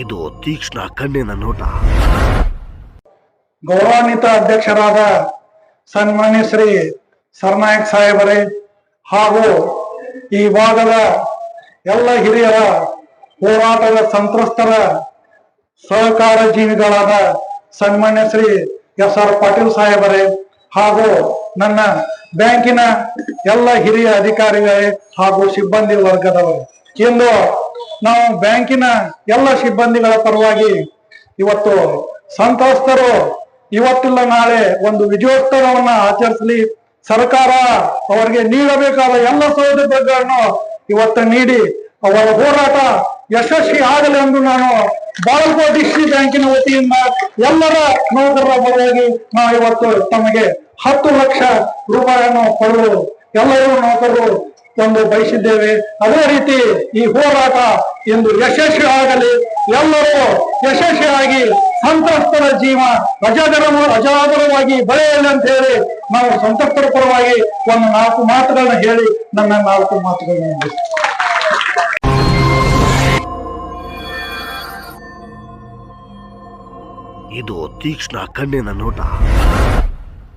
ಇದು ತೀಕ್ಷ್ಣ ಕಣ್ಣಿನ ನೋಟ. ಗೌರವಾನ್ವಿತ ಅಧ್ಯಕ್ಷರಾದ ಸನ್ಮಾನ್ಯ ಶ್ರೀ ಸರ್ನಾಯಕ್ ಸಾಹೇಬರೇ ಹಾಗೂ ಈ ಭಾಗದ ಎಲ್ಲ ಹಿರಿಯರ ಹೋರಾಟದ ಸಂತ್ರಸ್ತರ ಸಹಕಾರ ಜೀವಿಗಳಾದ ಸನ್ಮಾನ್ಯ ಶ್ರೀ ಎಸ್ ಆರ್ ಪಾಟೀಲ್ ಸಾಹೇಬರೇ ಹಾಗೂ ನನ್ನ ಬ್ಯಾಂಕಿನ ಎಲ್ಲ ಹಿರಿಯ ಅಧಿಕಾರಿಗಳೇ ಹಾಗೂ ಸಿಬ್ಬಂದಿ ವರ್ಗದವರು. ಇಂದು ನಾವು ಬ್ಯಾಂಕಿನ ಎಲ್ಲ ಸಿಬ್ಬಂದಿಗಳ ಪರವಾಗಿ ಇವತ್ತು ಸಂತ್ರಸ್ತರು ಇವತ್ತಿಲ್ಲ, ನಾಳೆ ಒಂದು ವಿಜಯೋತ್ಸವವನ್ನ ಆಚರಿಸಲಿ, ಸರ್ಕಾರ ಅವರಿಗೆ ನೀಡಬೇಕಾದ ಎಲ್ಲ ಸೌಲಭ್ಯಗಳನ್ನು ಇವತ್ತು ನೀಡಿ, ಅವರ ಹೋರಾಟ ಯಶಸ್ವಿ ಆಗಲಿ ಎಂದು ನಾನು ಬಾಗಲಕೋಟೆ ಡಿಸ್ಟ್ರಿಕ್ಟ್ ಬ್ಯಾಂಕಿನ ವತಿಯಿಂದ ಎಲ್ಲರ ನೌಕರರ ಪರವಾಗಿ ನಾವು ಇವತ್ತು ತಮಗೆ ಹತ್ತು ಲಕ್ಷ ರೂಪಾಯಿಯನ್ನು ಪಡೆದು ಎಲ್ಲರೂ ನೌಕರರು ಒಂದು ಬಯಸಿದ್ದೇವೆ. ಅದೇ ರೀತಿ ಈ ಹೋರಾಟ ಎಂದು ಯಶಸ್ವಿ ಆಗಲಿ ಎಲ್ಲರೂ ಯಶಸ್ವಿಯಾಗಿ ಸಂತ್ರಸ್ತರ ಜೀವ ಅಜಾಗರ ಅಜಾಗರವಾಗಿ ಬೆಳೆಯಲಿ ಅಂತ ಹೇಳಿ ನಾವು ಸಂತ್ರಸ್ತರ ಪರವಾಗಿ ಒಂದು ನಾಲ್ಕು ಮಾತುಗಳನ್ನ ಹೇಳಿ ನನ್ನ ನಾಲ್ಕು ಮಾತುಗಳನ್ನು. ಇದು ತೀಕ್ಷ್ಣ ಕಣ್ಣಿನ ನೋಟ.